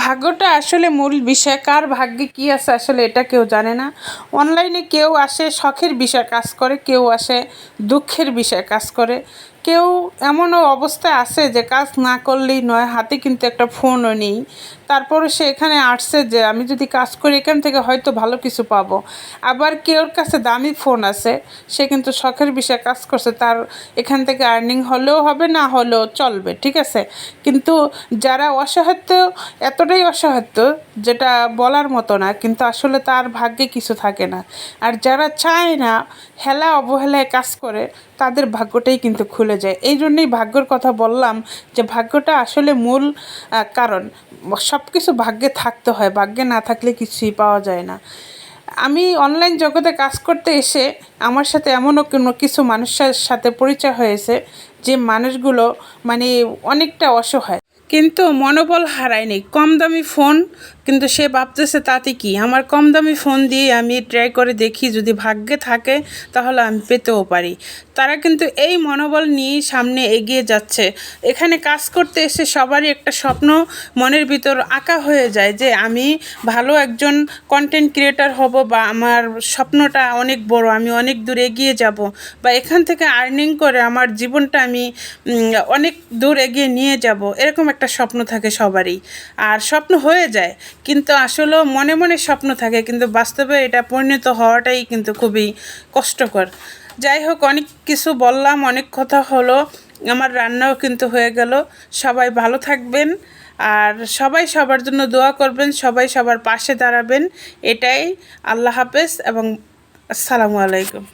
ভাগ্যটা আসলে মূল বিষয়, কার ভাগ্যে কী আছে আসলে এটা কেউ জানে না। অনলাইনে কেউ আসে, শখের বিষয় কাজ করে, কেউ আসে, দুঃখের বিষয় কাজ করে। কেউ এমনও অবস্থায় আছে যে কাজ না করলেই নয়, হাতে কিন্তু একটা ফোনও নেই। তারপরে সে এখানে আসছে যে আমি যদি কাজ করি, এখান থেকে হয়তো ভালো কিছু পাবো। আবার কেউর কাছে দামি ফোন আছে, সে কিন্তু শখের বিষয়ে কাজ করছে, তার এখান থেকে আর্নিং হলেও হবে, না হলেও চলবে, ঠিক আছে? কিন্তু যারা অসহায়ত্ব, এতটাই অসহায়ত্ব, যেটা বলার মতো না, কিন্তু আসলে তার ভাগ্যে কিছু থাকে না। আর যারা চায় না, হেলা অবহেলায় কাজ করে তাদের ভাগ্যটাই কিন্তু খুলে যায়। এই জন্যই ভাগ্যর কথা বললাম যে ভাগ্যটা আসলে মূল কারণ। সব কিছু ভাগ্যে থাকতে হয়, ভাগ্যে না থাকলে কিছুই পাওয়া যায় না। আমি অনলাইন জগতে কাজ করতে এসে আমার সাথে এমনও কোনো কিছু মানুষের সাথে পরিচয় হয়েছে যে মানুষগুলো মানে অনেকটা অসহায়। কিন্তু মনোবল হারায়নি। কম দামি ফোন কিন্তু সে ভাবতেছে তাতে কি? আমার কম দামি ফোন দিয়ে আমি ট্রাই করে দেখি যদি ভাগ্যে থাকে তাহলে আমি পেতেও পারি। তারা কিন্তু এই মনোবল নিয়েই সামনে এগিয়ে যাচ্ছে। এখানে কাজ করতে এসে সবারই একটা স্বপ্ন মনের ভিতর আঁকা হয়ে যায় যে আমি ভালো একজন কন্টেন্ট ক্রিয়েটার হব বা আমার স্বপ্নটা অনেক বড়, আমি অনেক দূর এগিয়ে যাব বা এখান থেকে আর্নিং করে আমার জীবনটা আমি অনেক দূর এগিয়ে নিয়ে যাব। এরকম একটা স্বপ্ন থাকে সবারই। আর স্বপ্ন হয়ে যায়। কিন্তু আসলেও মনে মনে স্বপ্ন থাকে, কিন্তু বাস্তবে এটা পরিণত হওয়াটাই কিন্তু খুবই কষ্টকর। যাই হোক, অনেক কিছু বললাম, অনেক কথা হলো, আমার রান্নাও কিন্তু হয়ে গেল। সবাই ভালো থাকবেন আর সবাই সবার জন্য দোয়া করবেন, সবাই সবার পাশে দাঁড়াবেন, এটাই। আল্লাহ হাফেজ এবং আসসালামু আলাইকুম।